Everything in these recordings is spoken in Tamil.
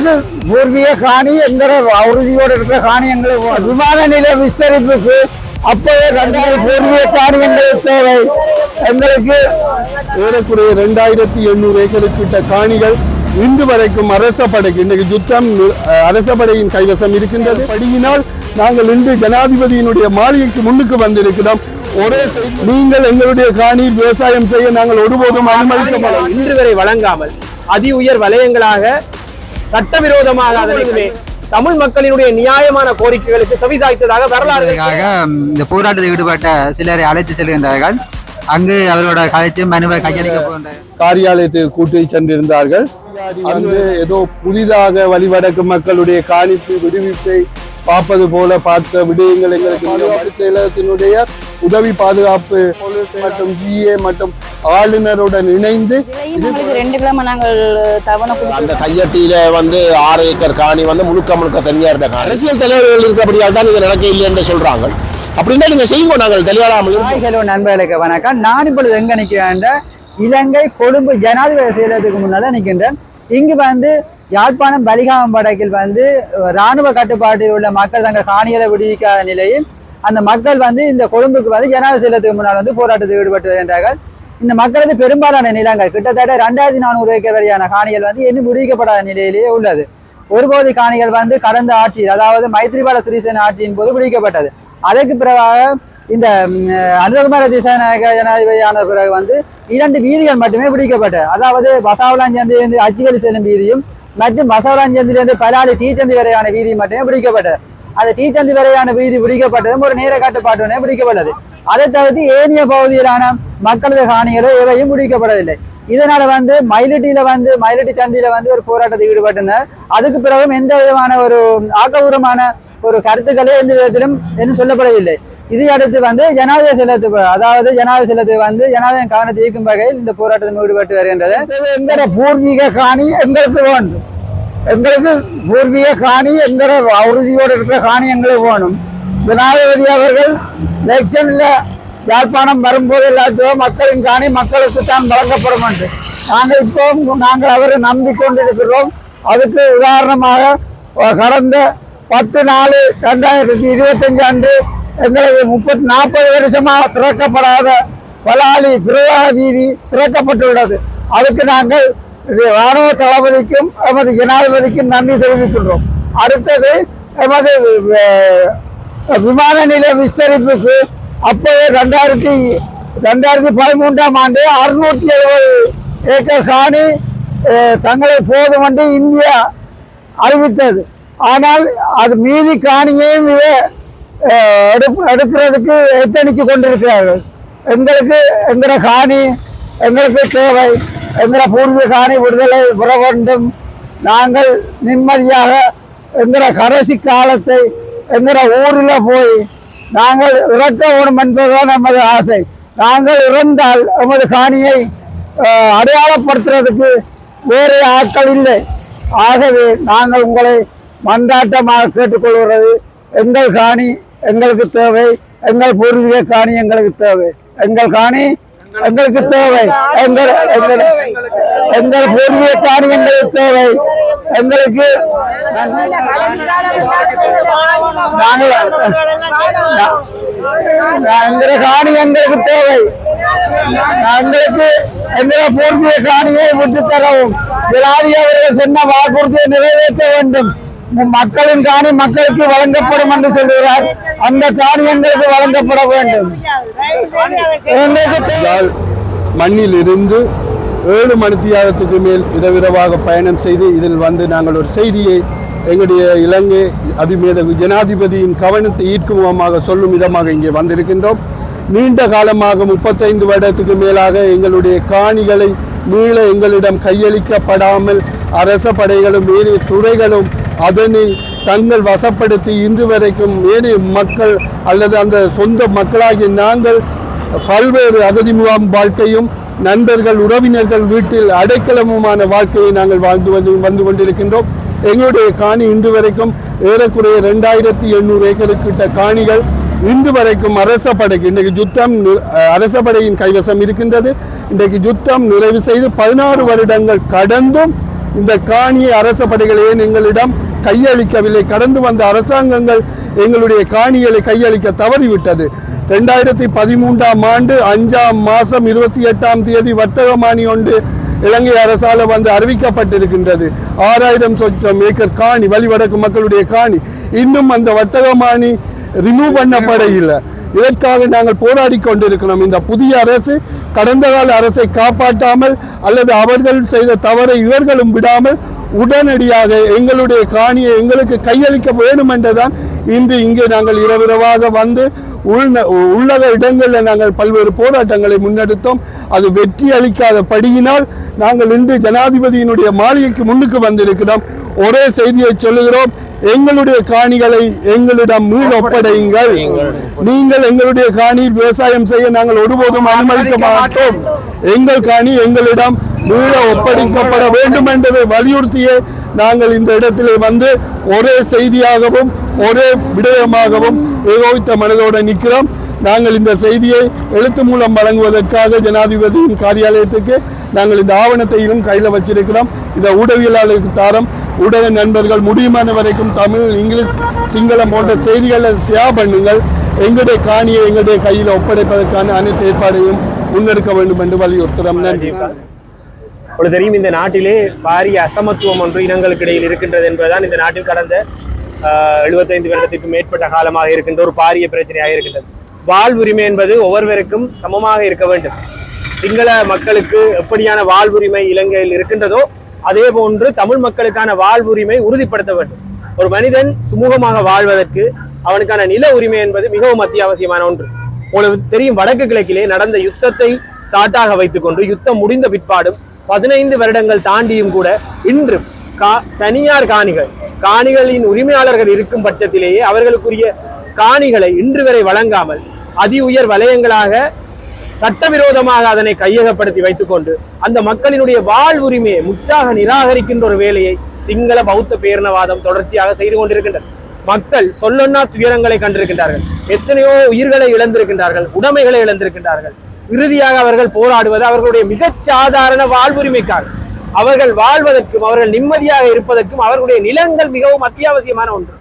எங்களுக்கு பூர்வீக காணி எங்கிற உறுதியோடு இருக்கிற காணி எங்களுக்கு. விமான நிலைய விஸ்தரிப்புக்கு அப்பவே ரெண்டாயிரம் பூர்வீக காணி எங்களுக்கு தேவை. எங்களுக்கு ஏறக்குறைய ரெண்டாயிரத்தி எண்ணூறு ஏக்கருக்கிட்ட காணிகள் இன்று வரைக்கும் அரச படைக்கு இன்றைக்கு யுத்தம் அரச படையின் கைவசம் இருக்கின்றது. படியினால் நாங்கள் இன்று ஜனாதிபதியினுடைய மாளிகைக்கு முன்னுக்கு வந்திருக்கிறோம். ஒரே நீங்கள் எங்களுடைய காணியில் விவசாயம் செய்ய நாங்கள் ஒருபோதும் அனுமதிக்க இன்று வரை வழங்காமல் அதி உயர் வலயங்களாக சட்டவிரோதமாக அதனை தமிழ் மக்களினுடைய நியாயமான கோரிக்கைகளுக்கு செவிசாய்த்ததாக வரலாறு இந்த போராட்டத்தில் ஈடுபட்ட சிலரை அழைத்து செல்கின்றார்கள். அங்கு அவரோட கலைத்து மனுவை கையளிக்க காரியாலயத்துக்கு கூட்டி சென்றிருந்தார்கள். அங்கு ஏதோ புதிதாக வழிவடக்கு மக்களுடைய காணிப்பு விடுவிப்பை பார்ப்பது போல பார்த்த விடயங்கள் எங்களுக்கு செயலகத்தினுடைய உதவி பாதுகாப்பு போலீஸ் மற்றும் ஜிஏ மற்றும் ஆளுநருடன் இணைந்து ரெண்டு கிழமை நாங்கள் தவணை அந்த கையட்டியில வந்து ஆறு ஏக்கர் காணி வந்து முழுக்க முழுக்க தனியார் அரசியல் தலைவர்கள் இருக்கிறபடியால் தான் இது நடக்க இல்லை என்று சொல்றாங்க. அப்படின்னா நீங்க செய்யுங்க நாங்கள் இருப்போம். ஹலோ நண்பர்களுக்கு வணக்கம். நான் இப்பொழுது எங்க நிற்கிறேன் இலங்கை கொழும்பு ஜனாதிபதி செயலகத்துக்கு முன்னால நிற்கின்றேன். இங்கு வந்து யாழ்ப்பாணம் பலிகாமம் வடக்கில் வந்து ராணுவ கட்டுப்பாட்டில் உள்ள மக்கள் தங்கள் காணிகளை விடுவிக்காத நிலையில் அந்த மக்கள் வந்து இந்த கொழும்புக்கு வந்து ஜனாதிபதி இல்லத்துக்கு முன்னால் வந்து போராட்டத்தில் ஈடுபட்டு வருகின்றார்கள் இந்த மக்களது பெரும்பாலான நிலங்கள் கிட்டத்தட்ட ரெண்டாயிரத்தி நானூறு ஏக்கர் வரையான காணிகள் வந்து இன்னும் விடுவிக்கப்படாத நிலையிலேயே உள்ளது. ஒருபோது காணிகள் வந்து கடந்த ஆட்சியில் அதாவது மைத்ரிபால சிறிசேன ஆட்சியின் போது விடுவிக்கப்பட்டது அதற்கு பிறகாக இந்த ம், அனுரகுமார திசாநாயக ஜனாதிபதியான பிறகு வந்து இரண்டு வீதிகள் மட்டுமே பிடிக்கப்பட்டது. அதாவது பசாவலாஞ்சந்திலிருந்து அச்சுவலி செல்லும் வீதியும் மற்றும் பசவலாஞ்சந்திலிருந்து பலாலி டீச்சந்தி வரையான வீதி மட்டுமே பிடிக்கப்பட்டது. அது டீச்சந்தி வரையான வீதி பிடிக்கப்பட்டதும் ஒரு நேர கட்டுப்பாட்டுடனே பிடிக்கப்பட்டது. அதை தவிர்த்து ஏனைய பகுதியிலான மக்களது காணிகளோ எவையும் பிடிக்கப்படவில்லை. இதனால வந்து மயிலட்டியில வந்து மயிலட்டி சந்தியில வந்து ஒரு போராட்டத்தில் ஈடுபட்டிருந்தார். அதுக்கு பிறகும் எந்த விதமான ஒரு ஆக்கபூர்வமான ஒரு கருத்துக்களே எந்த விதத்திலும் எதுவும் சொல்லப்படவில்லை. இதை அடுத்து வந்து ஜனாதிபதி செல்லத்து அதாவது ஜனாதிபதி செல்லத்து வந்து ஜனாதிபதி கவனத்தை ஈர்க்கும் வகையில் இந்த போராட்டத்தில் ஈடுபட்டு வருகின்றது. எங்களோட பூர்வீக காணி எங்களுக்கு வேண்டும். எங்களுக்கு பூர்வீக காணி எங்கிற உறுதியோடு இருக்கிற காணி எங்களுக்கு வேணும். ஜனாதிபதி அவர்கள் எலெக்ஷனில் யாழ்ப்பாணம் வரும்போது எல்லாத்தையும் மக்களின் காணி மக்களுக்கு தான் வழங்கப்படும் என்று. நாங்கள் இப்போ நாங்கள் அவரை நம்பிக்கொண்டிருக்கிறோம். அதுக்கு உதாரணமாக கடந்த பத்து நாலு ரெண்டாயிரத்தி இருபத்தஞ்சு அன்று எங்களுக்கு முப்பத்தி நாற்பது வருஷமாக திறக்கப்படாத பலாலி பிரதான வீதி திறக்கப்பட்டுள்ளது. அதுக்கு நாங்கள் ராணுவ தளபதிக்கும் எமது ஜனாதிபதிக்கும் நன்றி தெரிவிக்கின்றோம். அடுத்தது எமது விமான நிலைய விஸ்தரிப்புக்கு அப்போவே ரெண்டாயிரத்தி ரெண்டாயிரத்தி பதிமூன்றாம் ஆண்டு அறுநூற்றி எழுபது ஏக்கர் காணி தங்களை போதும் என்று இந்தியா அறிவித்தது. ஆனால் அது மீதி காணியையும் இவ, அஹ், எடுக்கிறதுக்கு எத்தணித்து கொண்டிருக்கிறார்கள்? எங்களுக்கு எங்கிற காணி எங்களுக்கு தேவை. எங்களை பூர்வீக காணி விடுதலை பெற வேண்டும். நாங்கள் நிம்மதியாக எங்களை கடைசி காலத்தை எங்களை ஊரில் போய் நாங்கள் இறக்க வேணும் என்பதுதான் நமது ஆசை. நாங்கள் இறந்தால் எமது காணியை அடையாளப்படுத்துறதுக்கு வேறு ஆட்கள் இல்லை. ஆகவே நாங்கள் உங்களை மந்தாட்டமாக கேட்டுக்கொள்கிறது. எங்கள் காணி எங்களுக்கு தேவை. எங்கள் பூர்வீக காணி எங்களுக்கு தேவை. எங்கள் காணி எங்களுக்கு தேவை. எங்கள் எங்கள் எங்கள் பூர்வீக காணி எங்களுக்கு தேவை. எங்களுக்கு நாங்கள்? எங்கிற காணி எங்களுக்கு தேவை. எங்களுக்கு எங்களை பூர்வீக காணியை விட்டு தரவும். விராதி அவர்கள் சொன்ன வாக்குறுதியை நிறைவேற்ற வேண்டும். மக்களின் காணி மக்களுக்கு வழங்கப்படும் என்று சொல்கிறார் அந்த காணி எங்களுக்கு வழங்கப்பட வேண்டும். மண்ணில் இருந்து ஏழு மணித்தியாலத்துக்கு மேல் விதவிதமாக பயணம் செய்து இதில் வந்து நாங்கள் ஒரு செய்தியை எங்களுடைய இலங்கை அதிமேதகு ஜனாதிபதியின் கவனத்தை ஈர்க்கும் விதமாக சொல்லும் விதமாக இங்கே வந்திருக்கின்றோம். நீண்ட காலமாக முப்பத்தைந்து வருடத்துக்கு மேலாக எங்களுடைய காணிகளை மீள எங்களிடம் கையளிக்கப்படாமல் அரச படைகளும் வேறு துறைகளும் அதனை தங்கள் வசப்படுத்தி இன்று வரைக்கும் ஏனைய மக்கள் அல்லது அந்த சொந்த மக்களாகிய நாங்கள் பல்வேறு அகதி முகாம் வாழ்க்கையும் நண்பர்கள் உறவினர்கள் வீட்டில் அடைக்கலமுமான வாழ்க்கையை நாங்கள் வாழ்ந்து வந்து வந்து கொண்டிருக்கின்றோம். எங்களுடைய காணி இன்று வரைக்கும் ஏறக்குறைய ரெண்டாயிரத்தி எண்ணூறு ஏக்கருக்கிட்ட காணிகள் இன்று வரைக்கும் அரச படைக்கு இன்றைக்கு யுத்தம் அரச படையின் கைவசம் இருக்கின்றது. இன்றைக்கு யுத்தம் நிறைவு செய்து பதினாறு வருடங்கள் கடந்தும் இந்த காணியை அரச படைகள் ஏன் எங்களிடம் கையளிக்கவில்லை. கடந்து வந்த அரசாங்கங்கள் எங்களுடைய காணிகளை கையளிக்க தவறிவிட்டது. ரெண்டாயிரத்தி பதிமூன்றாம் ஆண்டு அஞ்சாம் மாதம் இருபத்தி எட்டாம் தேதி வர்த்தகமானி ஒன்று இலங்கை அரசால் வந்து அறிவிக்கப்பட்டிருக்கின்றது. ஆறாயிரம் சொச்சம் ஏக்கர் காணி வழிவடக்கு மக்களுடைய காணி. இன்னும் அந்த வர்த்தகமானி ரிமூவ் பண்ணப்பட இல்லை இதற்காக நாங்கள் போராடி கொண்டிருக்கிறோம். இந்த புதிய அரசு கடந்த கால அரசை காப்பாற்றாமல் அல்லது அவர்கள் செய்த தவறை இவர்களும் விடாமல் உடனடியாக எங்களுடைய காணியை எங்களுக்கு கையளிக்க வேண்டும் என்றுதான் இன்று இங்கே நாங்கள் இரவிரவாக வந்து உள்ந உள்ளக இடங்களில் நாங்கள் பல்வேறு போராட்டங்களை முன்னெடுத்தோம். அது வெற்றி அளிக்காத படியினால் நாங்கள் இன்று ஜனாதிபதியினுடைய மாளிகைக்கு முன்னுக்கு வந்திருக்கிறோம். ஒரே செய்தியை சொல்லுகிறோம். எங்களுடைய காணிகளை எங்களிடம் மீள் ஒப்படையுங்கள். நீங்கள் எங்களுடைய காணியில் விவசாயம் செய்ய நாங்கள் ஒருபோதும் அனுமதிக்க மாட்டோம். எங்கள் காணி எங்களிடம் மீள ஒப்படைக்கப்பட வேண்டும் என்பதை வலியுறுத்தியே நாங்கள் இந்த இடத்திலே வந்து ஒரே செய்தியாகவும் ஒரே விடயமாகவும் ஏகோபித்த மனதோடு நிற்கிறோம். நாங்கள் இந்த செய்தியை எழுத்து மூலம் வழங்குவதற்காக ஜனாதிபதியின் காரியாலயத்துக்கு நாங்கள் இந்த ஆவணத்தையும் கையில் வச்சிருக்கிறோம். இதை ஊடகவியலாளருக்கு தாரம். ஊடக நண்பர்கள் முடியுமான வரைக்கும் தமிழ் இங்கிலீஷ் சிங்களம் போன்ற செய்திகளை ஷேர் பண்ணுங்கள். எங்களுடைய காணியை எங்களுடைய கையில் ஒப்படைப்பதற்கான அனைத்து ஏற்பாடையும் முன்னெடுக்க வேண்டும் என்று வலியுறுத்துகிறோம். நன்றி. உங்களுக்கு தெரியும் இந்த நாட்டிலே பாரிய அசமத்துவம் ஒன்று இனங்களுக்கு இடையில் இருக்கின்றது என்பதுதான் இந்த நாட்டில் கடந்த ஆஹ், 75 வருடத்திற்கு மேற்பட்ட காலமாக இருக்கின்ற ஒரு பாரிய பிரச்சனையாக இருக்கின்றது. வாழ்வுரிமை என்பது ஒவ்வொருவருக்கும் சமமாக இருக்க வேண்டும். சிங்கள மக்களுக்கு எப்படியான வாழ்வுரிமை இலங்கையில் இருக்கின்றதோ அதே போன்று தமிழ் மக்களுக்கான வாழ்வுரிமை உறுதிப்படுத்த வேண்டும். ஒரு மனிதன் சுமூகமாக வாழ்வதற்கு அவனுக்கான நில உரிமை என்பது மிகவும் அத்தியாவசியமான ஒன்று. உங்களுக்கு தெரியும் வடக்கு கிழக்கிலே நடந்த யுத்தத்தை சாட்டாக வைத்துக்கொண்டு யுத்தம் முடிந்த பிற்பாடும் பதினைந்து வருடங்கள் தாண்டியும் கூட இன்று கா தனியார் காணிகள் காணிகளின் உரிமையாளர்கள் இருக்கும் பட்சத்திலேயே அவர்களுக்குரிய காணிகளை இன்று வரை வழங்காமல் அதி உயர் வலயங்களாக சட்டவிரோதமாக அதனை கையகப்படுத்தி வைத்துக்கொண்டு அந்த மக்களினுடைய வாழ்வுரிமையை முற்றாக நிராகரிக்கின்ற ஒரு வேலையை சிங்கள பௌத்த பேரினவாதம் தொடர்ச்சியாக செய்து கொண்டிருக்கின்றனர் மக்கள் சொல்லொன்னா துயரங்களை கண்டிருக்கின்றார்கள். எத்தனையோ உயிர்களை இழந்திருக்கின்றார்கள். உடைமைகளை இழந்திருக்கின்றார்கள். இறுதியாக அவர்கள் போராடுவது அவர்களுடைய மிகச் சாதாரண வாழ்வுரிமைக்காக. அவர்கள் வாழ்வதற்கும் அவர்கள் நிம்மதியாக இருப்பதற்கும் அவர்களுடைய நிலங்கள் மிகவும் அத்தியாவசியமான ஒன்று.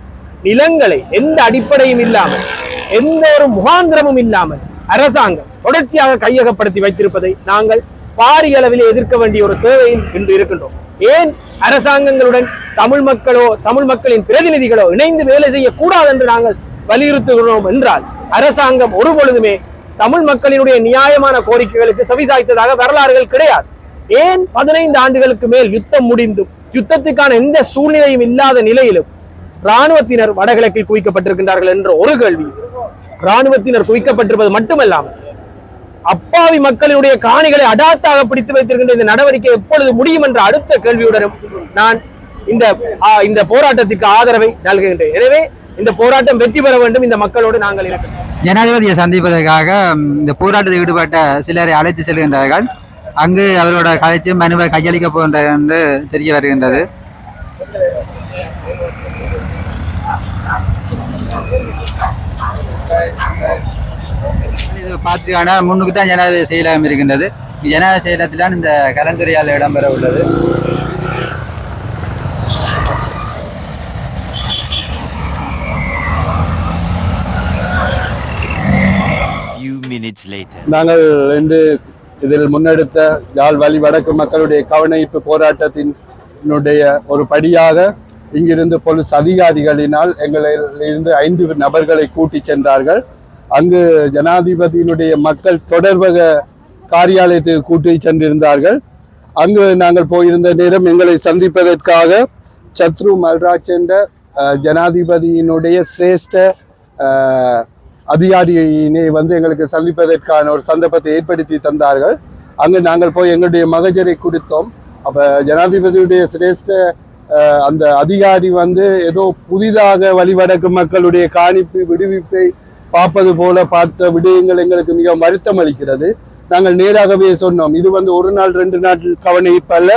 நிலங்களை எந்த அடிப்படையும் இல்லாமல் எந்த ஒரு முகாந்திரமும் இல்லாமல் அரசாங்கம் தொடர்ச்சியாக கையகப்படுத்தி வைத்திருப்பதை நாங்கள் பாரிய அளவில் எதிர்க்க வேண்டிய ஒரு தேவையில் இன்று இருக்கின்றோம். ஏன் அரசாங்கங்களுடன் தமிழ் மக்களோ தமிழ் மக்களின் பிரதிநிதிகளோ இணைந்து வேலை செய்யக்கூடாது என்று நாங்கள் வலியுறுத்துகிறோம் என்றால் அரசாங்கம் ஒரு பொழுதுமே தமிழ் மக்களினுடைய நியாயமான கோரிக்கைகளுக்கு செவிசாய்த்ததாக வரலாறுகள் கிடையாது. ஏன் பதினைந்து ஆண்டுகளுக்கு மேல் யுத்தம் முடிந்தும் யுத்தத்துக்கான எந்த சூழ்நிலையும் இல்லாத நிலையிலும் ராணுவத்தினர் வடகிழக்கில் குவிக்கப்பட்டிருக்கின்றார்கள் என்ற ஒரு கேள்வி. ராணுவத்தினர் குவிக்கப்பட்டிருப்பது மட்டுமல்லாமல் அப்பாவி மக்களினுடைய காணிகளை அடாத்தாக பிடித்து வைத்திருக்கின்ற இந்த நடவடிக்கை எப்பொழுது முடியும் என்ற அடுத்த கேள்வியுடனும் நான் இந்த இந்த போராட்டத்திற்கு ஆதரவை நல்குகின்றேன். எனவே இந்த போராட்டம் வெற்றி பெற வேண்டும். இந்த மக்களோடு நாங்கள் இருக்கிறோம் ஜனாதிபதியை சந்திப்பதற்காக இந்த போராட்டத்தில் ஈடுபட்ட சிலரை அழைத்து செல்கின்றார்கள். அங்கு அவரோட கலைத்து மனுவை கையளிக்க போகின்றார் என்று தெரிய வருகின்றது. இது பார்த்துக்கான முன்னுக்கு தான் ஜனாதிபதி செயலகம் இருக்கின்றது ஜனாதிபதி செயலகத்தில் தான் இந்த கலந்துரையாடல் இடம்பெற உள்ளது Few minutes later. நாங்கள் இன்று இதில் முன்னெடுத்த யாழ் வழி வடக்கு மக்களுடைய கவனிப்பு போராட்டத்தினுடைய ஒரு படியாக இங்கிருந்து போலீஸ் அதிகாரிகளினால் எங்களிலிருந்து ஐந்து நபர்களை கூட்டி சென்றார்கள். அங்கு ஜனாதிபதியினுடைய மக்கள் தொடர்பக காரியாலயத்துக்கு கூட்டி சென்றிருந்தார்கள். அங்கு நாங்கள் போயிருந்த நேரம் எங்களை சந்திப்பதற்காக சத்ரு மல்ராஜ் என்ற ஜனாதிபதியினுடைய சிரேஷ்ட அதிகாரியினை வந்து எங்களுக்கு சந்திப்பதற்கான ஒரு சந்தர்ப்பத்தை ஏற்படுத்தி தந்தார்கள். அங்கு நாங்கள் போய் எங்களுடைய மகஜரை கொடுத்தோம். அப்போ ஜனாதிபதியுடைய சிரேஷ்ட அந்த அதிகாரி வந்து ஏதோ புதிதாக வழிவடக்கு மக்களுடைய காணிப்பு விடுவிப்பை பார்ப்பது போல பார்த்த விடயங்கள் எங்களுக்கு மிக வருத்தம் அளிக்கிறது. நாங்கள் நேராகவே சொன்னோம் இது வந்து ஒரு நாள் ரெண்டு நாள் கவனிப்பு அல்ல.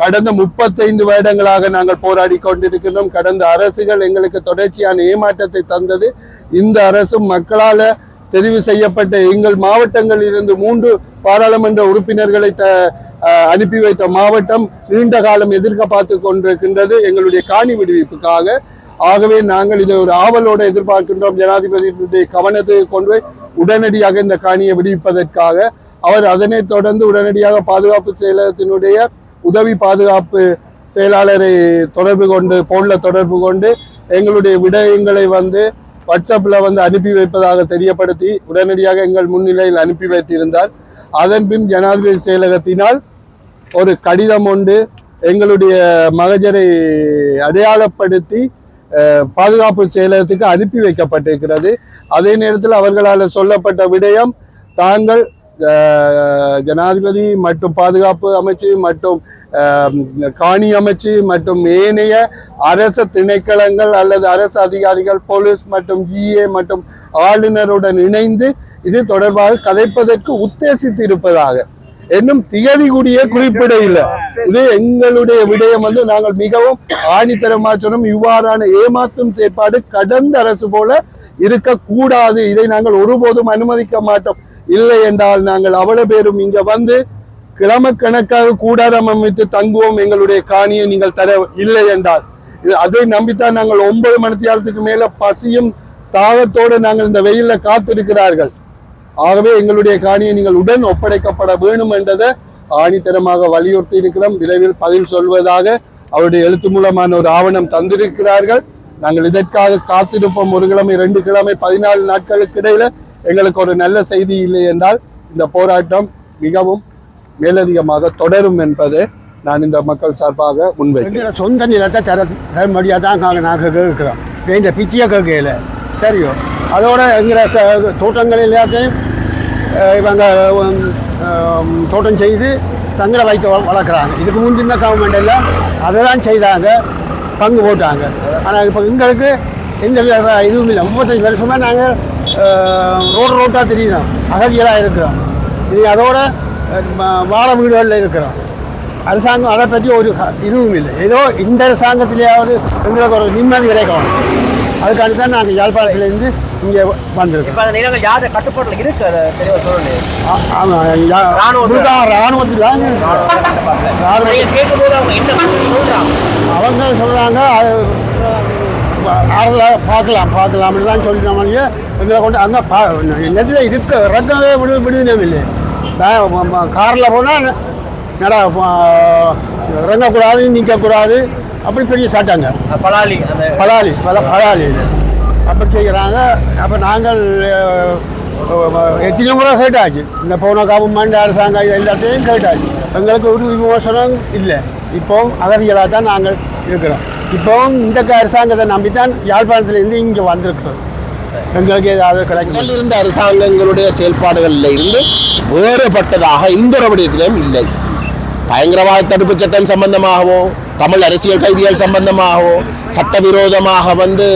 கடந்த முப்பத்தைந்து வருடங்களாக நாங்கள் போராடி கொண்டிருக்கிறோம் கடந்த அரசுகள் எங்களுக்கு தொடர்ச்சியான ஏமாற்றத்தை தந்தது. இந்த அரசும் மக்களால தெரிவு செய்யப்பட்ட எங்கள் மாவட்டங்களில் இருந்து மூன்று பாராளுமன்ற உறுப்பினர்களை த அனுப்பி வைத்த மாவட்டம் நீண்ட காலம் எதிர்க்க பார்த்து கொண்டிருக்கின்றது எங்களுடைய காணி விடுவிப்புக்காக. ஆகவே நாங்கள் இதை ஒரு ஆவலோடு எதிர்பார்க்கின்றோம். ஜனாதிபதியுடைய கவனத்தை கொண்டு உடனடியாக இந்த காணியை விடுவிப்பதற்காக. அவர் அதனைத் தொடர்ந்து உடனடியாக பாதுகாப்பு செயலகத்தினுடைய உதவி பாதுகாப்பு செயலாளரை தொடர்பு கொண்டு போன்ல தொடர்பு கொண்டு எங்களுடைய விடயங்களை வந்து வாட்ஸ்அப்பில் வந்து அனுப்பி வைப்பதாக தெரியப்படுத்தி உடனடியாக எங்கள் முன்னிலையில் அனுப்பி வைத்திருந்தார். அதன் பின் ஜனாதிபதி செயலகத்தினால் ஒரு கடிதம் ஒன்று எங்களுடைய மகஜரை அடையாளப்படுத்தி பாதுகாப்பு செயலகத்துக்கு அனுப்பி வைக்கப்பட்டிருக்கிறது. அதே நேரத்தில் அவர்களால் சொல்லப்பட்ட விடயம் தாங்கள் ஜனாதிபதி மற்றும் பாதுகாப்பு அமைச்சு மற்றும் காணி அமைச்சு மற்றும் ஏனைய அரச திணைக்களங்கள் அல்லது அரசு அதிகாரிகள் போலீஸ் மற்றும் ஜிஏ மற்றும் ஆளுநருடன் இணைந்து இது தொடர்பாக கதைப்பதற்கு உத்தேசித்து இருப்பதாக இன்னும் திகதி கூடிய குறிப்பிட இல்லை. இது எங்களுடைய விடயம் வந்து நாங்கள் மிகவும் ஆணித்தரமா சொன்னோம் இவ்வாறான ஏமாற்றும் செயற்பாடு கடந்த அரசு போல இருக்கக்கூடாது. இதை நாங்கள் ஒருபோதும் அனுமதிக்க மாட்டோம். இல்லை என்றால் நாங்கள் அவ்வளவு பேரும் இங்க வந்து கிழமை கணக்காக கூடாரம் அமைத்து தங்குவோம் எங்களுடைய காணியை நீங்கள் தர இல்லை என்றால் இது அதை நம்பித்தான் நாங்கள் ஒன்பது மணித்தியாலத்துக்கு மேல பசியும் தாகத்தோடு நாங்கள் இந்த வெயில்ல காத்திருக்கிறார்கள். ஆகவே எங்களுடைய காணியை நீங்கள் உடன் ஒப்படைக்கப்பட வேண்டும் என்றதை ஆணித்தரமாக வலியுறுத்தி இருக்கிறோம். விரைவில் பதில் சொல்வதாக அவருடைய எழுத்து மூலமான ஒரு ஆவணம் தந்திருக்கிறார்கள். நாங்கள் இதற்காக காத்திருப்போம். ஒரு கிழமை ரெண்டு கிழமை பதினாலு நாட்களுக்கு இடையில எங்களுக்கு ஒரு நல்ல செய்தி இல்லை என்றால் இந்த போராட்டம் மிகவும் மேலதிகமாக தொடரும் என்பதை நான் இந்த மக்கள் சார்பாக முன்வைக்கிறேன். சொந்த நிலத்தை தர தரும்படியாக தான் நாங்கள் கேட்குறோம். இந்த பிச்சையை கேட்கல? சரியோ? அதோட எங்கிற தோட்டங்கள் எல்லாத்தையும் இவங்க தோட்டம் செய்து தங்களை வைத்து வளர்க்குறாங்க. இதுக்கு முந்தின கவர்மெண்ட் எல்லாம் அதை தான் செய்தாங்க பங்கு போட்டாங்க. ஆனால் இப்போ எங்களுக்கு எந்த இதுவும் இல்லை. முப்பத்தஞ்சு வருஷமாக நாங்கள் ரோடு ரோட்டாக தெரியுறோம். அகதியெல்லாம் இருக்கிறோம். இது அதோட வாழை வீடுகளில் இருக்கிறோம் அரசாங்கம் அதை பற்றி ஒரு இதுவும் இல்லை ஏதோ இந்த அரசாங்கத்திலேயாவது எங்களுக்கு ஒரு நிம்மதி கிடைக்கும் அதுக்காண்டி தான் நாங்கள் யாழ்ப்பாணத்துலேருந்து இங்கே வந்திருக்கோம் கட்டுப்பாட்டுல இருக்கு ஆமாம் யா- ராணுவத்துல- அவங்க சொல்கிறாங்க ஆறுதலாக பார்க்கலாம் பார்க்கலாம்னு தான் சொல்லிட்டோம் எங்களை கொண்டு அங்கே பா நெத்தில் இருக்க ரத்தமே விடு விடுதலும் இல்லை காரில் போனால் நட இறங்கக்கூடாது நிற்கக்கூடாது அப்படி பெரிய சாட்டாங்க. பலாலி பலாலி பல பலாலி. அப்படி செய்கிறாங்க. அப்போ நாங்கள் அஹ், எத்தனை முறை கேட்டாச்சு. இந்த போன கவர்மெண்ட் அரசாங்கம் இது எல்லாத்தையும் கேட்டாச்சு. எங்களுக்கு ஒரு விமோசனம் இல்லை. இப்போவும் அகதிகளாக தான் நாங்கள் இருக்கிறோம். இப்போவும் இந்த அரசாங்கத்தை நம்பித்தான் யாழ்ப்பாணத்துலேருந்து இங்கே வந்திருக்கிறோம். எங்களுக்கு ஏதாவது கிடைக்கும்? இருந்த அரசாங்கங்களுடைய செயல்பாடுகளில் இருந்து வேறுபட்டதாக இந்த ஒரு விடயத்திலும் இல்லை. பயங்கரவாத தடுப்பு சட்டம் சம்பந்தமாகவோ தமிழ் அரசியல் கைதிகள் சம்பந்தமாகவோ சட்டவிரோதமாக வந்து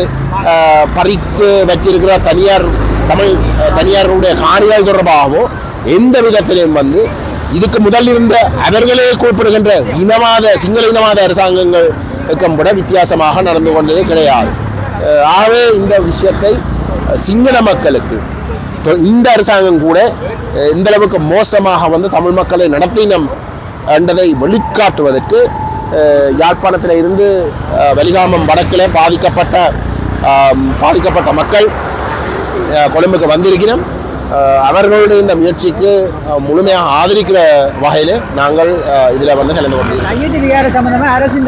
பறித்து வச்சிருக்கிற தனியார் தமிழ் தனியாருடைய காணிகள் தொடர்பாகவோ எந்த விதத்திலையும் வந்து இதுக்கு முதல் இருந்த அவர்களே குறிப்பிடுகின்ற இனவாத சிங்கள இனவாத அரசாங்கங்கள் விட வித்தியாசமாக நடந்து கொண்டது கிடையாது. ஆகவே இந்த விஷயத்தை சிங்கள மக்களுக்கு. இந்த அரசாங்கம் கூட இந்த அளவுக்கு மோசமாக வந்து தமிழ் மக்களை நடத்தினம் என்றதை வெளிக்காட்டுவதற்கு யாழ்ப்பாணத்தில் இருந்து வலிகாமம் வடக்கில் பாதிக்கப்பட்ட பாதிக்கப்பட்ட மக்கள் கொழும்புக்கு வந்திருக்கிறோம். அவர்களுடைய இந்த முயற்சிக்கு முழுமையாக ஆதரிக்கிற வகையில் நாங்கள் இதில் வந்து கலந்து கொண்டிருக்கிறோம். அரசின்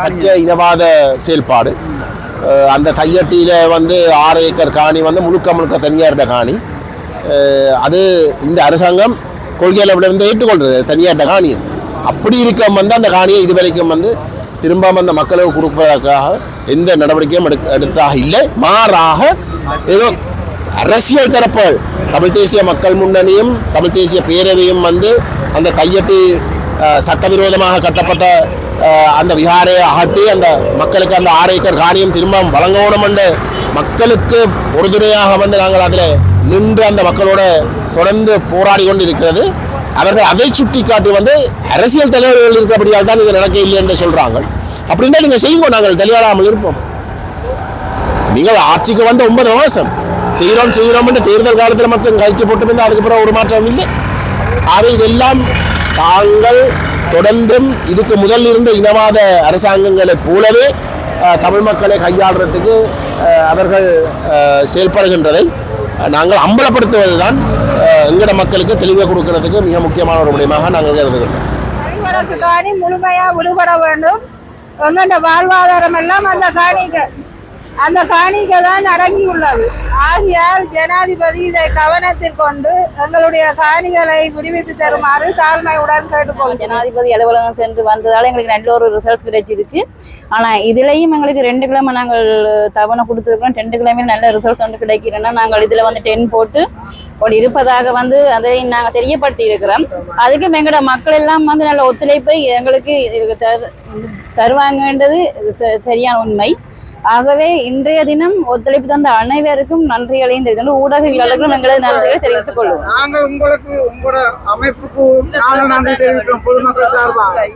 பச்சை இனவாத செயல்பாடு. அந்த தையட்டியில் வந்து ஆறு ஏக்கர் காணி வந்து முழுக்க முழுக்க தனியார்ட காணி. அது இந்த அரசாங்கம் கொள்கை அளவில் ஏற்றுக்கொள்கிறது ஏற்றுக்கொள்றது. தனியார்ட காணி. அப்படி இருக்க வந்து அந்த காணியை இதுவரைக்கும் வந்து திரும்ப அந்த மக்களுக்கு கொடுப்பதற்காக எந்த நடவடிக்கையும் எடுக்க எடுத்தாக இல்லை. மாறாக ஏதோ அரசியல் தரப்புகள் தமிழ் தேசிய மக்கள் முன்னணியும் தமிழ் தேசிய பேரவையும் வந்து அந்த கையெட்டி சட்டவிரோதமாக கட்டப்பட்ட அந்த விகாரை அகட்டி அந்த மக்களுக்கு அந்த ஆறு ஏக்கர் காணியம் திரும்ப வழங்கணும் என்று மக்களுக்கு உறுதுணையாக வந்து நாங்கள் அதில் நின்று அந்த மக்களோட தொடர்ந்து போராடி கொண்டு இருக்கிறது அவர்கள் அதை சுட்டி காட்டி வந்து அரசியல் தலைவர்கள் இருக்கிறபடியால் தான் இது நடக்க இல்லை என்று சொல்கிறாங்க அப்படின்னா நீங்கள் செய்வோம் நாங்கள் தலையாடாமல் இருப்போம். நீங்கள் ஆட்சிக்கு வந்த ஒன்பது மாதம் செய்கிறோம் செய்கிறோம் என்று தேர்தல் காலத்தில் மக்கள் கழிச்சு போட்டு இருந்தால் அதுக்கப்புறம் ஒரு மாற்றம் இல்லை. ஆக இதெல்லாம் தாங்கள் தொடர்ந்தும் இதுக்கு முதல் இருந்த இனவாத அரசாங்கங்களைப் போலவே தமிழ் மக்களை கையாளுறதுக்கு அவர்கள் செயல்படுகின்றதை நாங்கள் அம்பலப்படுத்துவது தான் எங்கட மக்களுக்கு தெளிவை கொடுக்கறதுக்கு மிக முக்கியமான ஒரு விடயமாக நாங்கள் கருதுகிறோம் முழுமையாக காணி விடுபட வேண்டும். எங்கட வாழ்வாதாரம் எல்லாம் அந்த காணிக்கு. அந்த காணிக்கை தான் அடங்கியுள்ளது. ஆகியால் ஜனாதிபதி இதை கவனத்தில் கொண்டு எங்களுடைய காணிகளை விடுவித்து தருமாறு தாழ்மையுடன் கேட்டுக்கொள்கிறேன் ஜனாதிபதி அலுவலகம் சென்று வந்ததால எங்களுக்கு நல்ல ஒரு ரிசல்ட்ஸ் கிடைச்சிருக்கு. ஆனா இதுலயும் எங்களுக்கு ரெண்டு கிழமை நாங்கள் தவணை கொடுத்துருக்கோம் ரெண்டு கிழமையில் நல்ல ரிசல்ட்ஸ் வந்து கிடைக்கிறேன்னா நாங்கள் இதுல வந்து டென் போட்டு ஒரு இருப்பதாக வந்து அதை நாங்கள் தெரியப்படுத்தி இருக்கிறோம். அதுக்கு எங்களோட மக்கள் எல்லாம் வந்து நல்ல ஒத்துழைப்பை எங்களுக்கு தருவாங்கன்றது ச- சரியான உண்மை. ஆகவே இன்றைய தினம் ஒத்துழைப்பு தந்த அனைவருக்கும் நன்றிகளையும் தெரிவித்து ஊடகவியலாளர்களும் எங்களது நன்றிகளை தெரிவித்துக் கொள்வோம் நாங்கள் உங்களுக்கு உங்களோட அமைப்புக்கு நன்றி தெரிவிக்கிறோம் பொதுமக்கள் சார்பாக